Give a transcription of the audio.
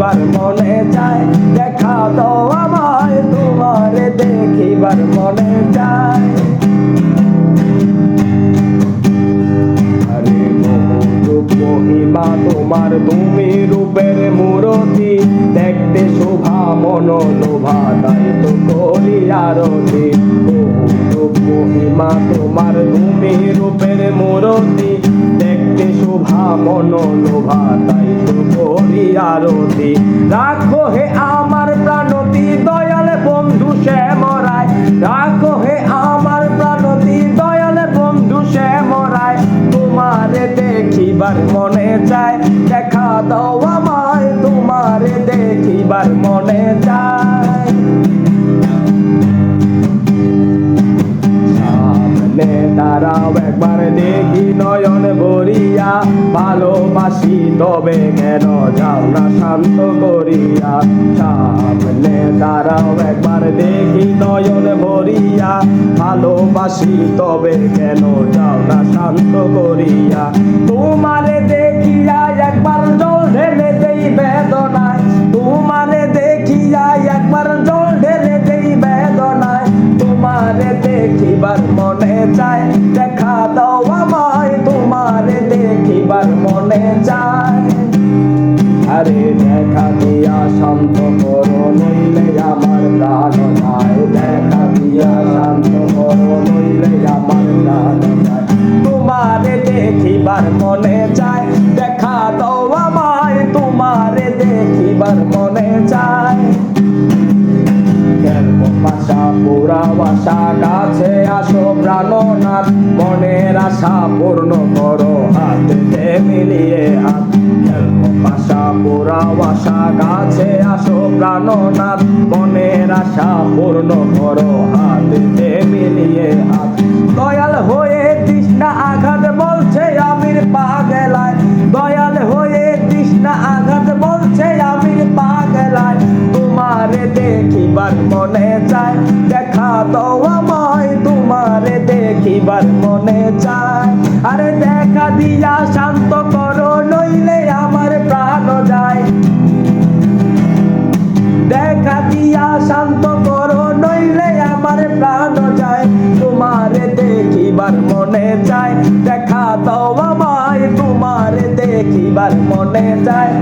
দেখিবার মনে চায়, দেখা দাও আমায়, তোমার দেখিবার মনে মহিমা, তোমার তুমি রূপের মূরতি, দেখতে শোভা মন লোভা তাই তো করি আরতি। রূপ মহিমা, তোমার দেখতে শোভা মন লোভা তাই তো করি আরতি রাখো হে আমার প্রাণতি, দয়াল বন্ধু শ্যামরায় রাখো হে আমার প্রাণতি, দয়াল বন্ধু শ্যামরায় তোমারে দেখিবার মনে চায় তবে কেন যাও না শান্ত করিয়া? সামনে দাঁড়াও একবার, দেখি নয়ন ভরিয়া। ভালোবাসি, তবে কেন যাও না শান্ত করিয়া? তোমারে দেখিয়া একবার জল ঢেলে দেই বেদনায়। তোমারে দেখিয়া একবার জল ঢেলে দেই বেদনায়। তোমারে দেখিবার মনে চায়, দেখা দাও আমায়। তোমারে দেখিবার মনে চায়। আরে দেখা দিয়া শান্ত করো, নইলে আমার প্রাণ যায় দেখা দিয়া শান্ত করো, নইলে আমার প্রাণ যায় তোমারে দেখিবার মনে চায়, দেখা দাও আমায়। তোমারে দেখিবার মনে চায়। বাসা কাছে আসো প্রাণনাথ। মনের আশা পূর্ণ করো হাতে প্রাণনাথ মনের আশা পূর্ণ করো হাতে মিলিয়ে হাত। দয়াল হয়ে তৃষ্ণা আঘাত বলছে আমির পাগলায়। দয়াল হয়ে তৃষ্ণা আঘাত বলছে আমির পাগলায়। তোমারে দেখিবার মনে চায়, দেখা দাও আমায়, তোমারে দেখিবার মনে চায়। আরে দেখা দিয়া শান্ত করো দিয়া শান্ত করো, নইলে আমার প্রাণ যায়। তোমারে দেখিবার মনে যায়, দেখা দাও আমায়, তোমারে দেখিবার মনে চায়